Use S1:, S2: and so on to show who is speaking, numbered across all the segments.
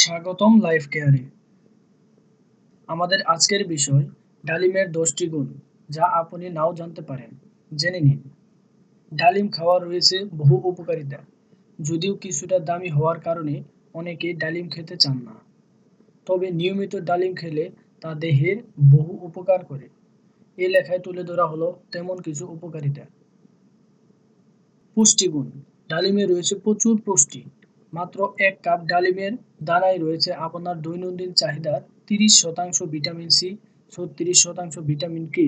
S1: স্বাগতম লাইফ কেয়ারে। আমাদের আজকের বিষয় ডালিমের দশটি গুণ, যা আপনি নাও জানতে পারেন। জেনে নিন। ডালিম খাওয়ার রয়েছে বহু উপকারিতা, যদিও কিছুটা দামি হওয়ার কারণে অনেকেই ডালিম খেতে চান না। তবে নিয়মিত ডালিম খেলে তা দেহের বহু উপকার করে। এ লেখায় তুলে ধরা হলো তেমন কিছু উপকারিতা। পুষ্টিগুণ, ডালিমে রয়েছে প্রচুর পুষ্টি। মাত্র এক কাপ ডালিমের দ্বারাই রয়েছে। আপনার দৈনন্দিন চাহিদার তিরিশ শতাংশ ভিটামিন সি, ছত্রিশ শতাংশ ভিটামিন কে,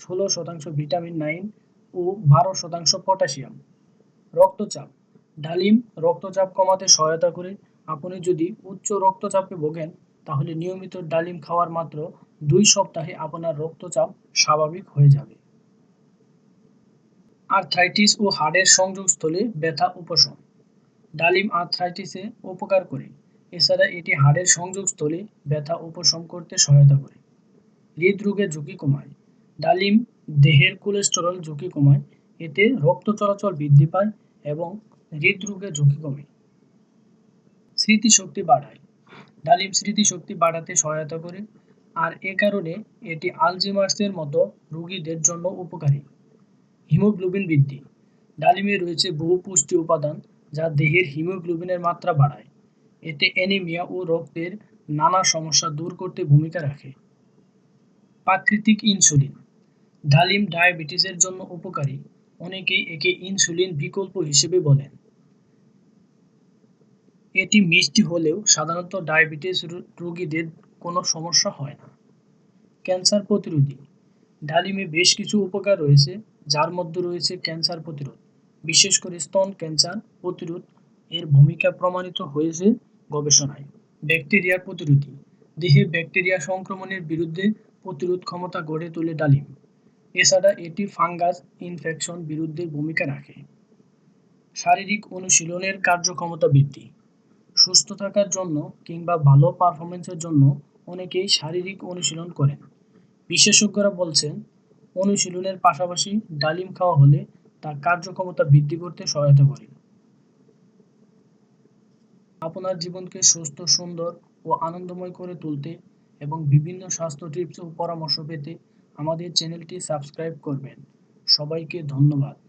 S1: ষোলো শতাংশ ভিটামিন নাইন ও বারো শতাংশ পটাশিয়াম। রক্তচাপ। ডালিম রক্তচাপ কমাতে সহায়তা করে। আপনি যদি উচ্চ রক্তচাপে ভোগেন, তাহলে নিয়মিত ডালিম খাওয়ার মাত্র দুই সপ্তাহে আপনার রক্তচাপ স্বাভাবিক হয়ে যাবে। আর্থ্রাইটিস ও হাড়ের সংযোগস্থলে ব্যথা উপশম। ডালিম আর্থ্রাইটিসে উপকার করে। এছাড়া এটি হাড়ের সংযোগস্থলে ব্যথা উপশম করতে সহায়তা করে। হৃদরোগের ঝুঁকি কমায়। ডালিম দেহের কোলেস্টেরল ঝুঁকি কমায়। এতে রক্ত চলাচল বৃদ্ধি পায় এবং হৃদরোগের ঝুঁকি কমে। স্মৃতিশক্তি বাড়ায়। ডালিম স্মৃতিশক্তি বাড়াতে সহায়তা করে। আর এ কারণে এটি আলজিমার্সের মতো রোগীদের জন্য উপকারী। হিমোগ্লোবিন বৃদ্ধি। ডালিমে রয়েছে বহু পুষ্টি উপাদান যা দেহের হিমোগ্লোবিনের মাত্রা বাড়ায়। এতে অ্যানিমিয়া ও রক্তের নানা সমস্যা দূর করতে ভূমিকা রাখে। প্রাকৃতিক ইনসুলিন। ডালিম ডায়াবেটিসের জন্য উপকারী। অনেকেই একে ইনসুলিন বিকল্প হিসেবে বলেন। এটি মিষ্টি হলেও সাধারণত ডায়াবেটিস রোগীদের কোনো সমস্যা হয় না। ক্যান্সার প্রতিরোধী। ডালিমে বেশ কিছু উপকার রয়েছে, যার মধ্যে রয়েছে ক্যান্সার প্রতিরোধ। বিশেষ করে স্তন ক্যান্সার প্রতিরোধ এর ভূমিকা প্রমাণিত হয়েছে গবেষণায়। ব্যাকটেরিয়া প্রতিরোধী। দেহে ব্যাকটেরিয়া সংক্রমণের বিরুদ্ধে প্রতিরোধ ক্ষমতা গড়ে তোলে ডালিম। এছাড়া এটি ফাঙ্গাস ইনফেকশন বিরুদ্ধে ভূমিকা রাখে। শারীরিক অনুশীলনের কার্যক্ষমতা বৃদ্ধি। সুস্থ থাকার জন্য কিংবা ভালো পারফরমেন্সের জন্য অনেকেই শারীরিক অনুশীলন করেন। বিশেষজ্ঞরা বলছেন, অনুশীলনের পাশাপাশি ডালিম খাওয়া হলে তা কার্যক্ষমতা বৃদ্ধি করতে সহায়তা করে। আপনার জীবনকে সুস্থ, সুন্দর ও আনন্দময় করে তুলতে এবং বিভিন্ন স্বাস্থ্য টিপস ও পরামর্শ পেতে আমাদের চ্যানেলটি সাবস্ক্রাইব করবেন। সবাইকে ধন্যবাদ।